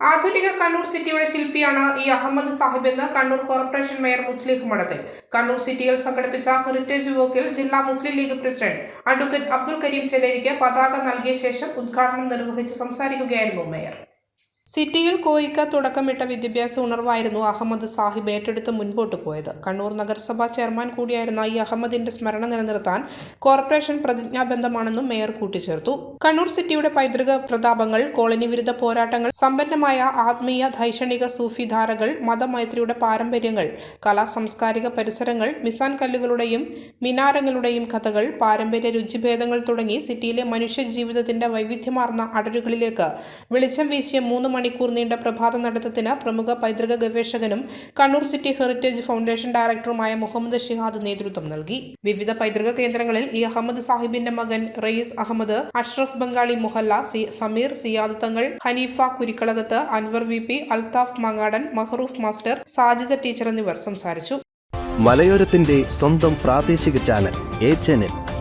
ആധുനിക കണ്ണൂർ സിറ്റിയുടെ ശില്പിയാണ് ഈ അഹമ്മദ് സാഹിബ് എന്ന് കണ്ണൂർ കോർപ്പറേഷൻ മേയർ മുസ്ലിഖ് മഠത്തിൽ കണ്ണൂർ സിറ്റിയിൽ സംഘടിപ്പിച്ച ഹെറിറ്റേജ് വോക്കിൽ ജില്ലാ Muslim League president advocate Abdul Kareem ചെലേരിക്ക് പതാക നൽകിയ ശേഷം ഉദ്ഘാടനം നിർവഹിച്ച് സംസാരിക്കുകയായിരുന്നു മേയർ. സിറ്റിയിൽ കോയിക്ക തുടക്കമിട്ട വിദ്യാഭ്യാസ ഉണർവായിരുന്നു അഹമ്മദ് സാഹിബ് ഏറ്റെടുത്ത് മുൻപോട്ട് പോയത്. കണ്ണൂർ നഗരസഭാ ചെയർമാൻ കൂടിയായിരുന്ന ഈ അഹമ്മദിന്റെ സ്മരണ നിലനിർത്താൻ കോർപ്പറേഷൻ പ്രതിജ്ഞാബന്ധമാണെന്നും മേയർ കൂട്ടിച്ചേർത്തു. കണ്ണൂർ സിറ്റിയുടെ പൈതൃക പ്രതാപങ്ങൾ കോളനി വിരുദ്ധ പോരാട്ടങ്ങൾ സമ്പന്നമായ ആത്മീയ ധൈഷണിക സൂഫി ധാരകൾ മതമൈത്രിയുടെ പാരമ്പര്യങ്ങൾ കലാ സാംസ്കാരിക പരിസരങ്ങൾ മിസാൻ കല്ലുകളുടെയും മിനാരങ്ങളുടെയും കഥകൾ പാരമ്പര്യ രുചിഭേദങ്ങൾ തുടങ്ങി സിറ്റിയിലെ മനുഷ്യ ജീവിതത്തിന്റെ വൈവിധ്യമാർന്ന അടരുകളിലേക്ക് വെളിച്ചം വീശിയ മൂന്ന് മണിക്കൂർ നീണ്ട പ്രഭാത നടത്തത്തിന് പ്രമുഖ പൈതൃക ഗവേഷകനും കണ്ണൂർ സിറ്റി ഹെറിറ്റേജ് ഫൗണ്ടേഷൻ ഡയറക്ടറുമായ മുഹമ്മദ് ഷിഹാദ് നേതൃത്വം നൽകി. വിവിധ പൈതൃക കേന്ദ്രങ്ങളിൽ ഇ അഹമ്മദ് സാഹിബിന്റെ മകൻ Rayees Ahmed Ashraf Bangali Muhalla C Sameer Siyad Thangal Haneefa Kurikkalakath Anwar V P Althaf Mangadan Mahroof master Sajida teacher എന്നിവർ സംസാരിച്ചു. മലയോരത്തിന്റെ സ്വന്തം പ്രാദേശിക ചാനൽ ചാനൽ.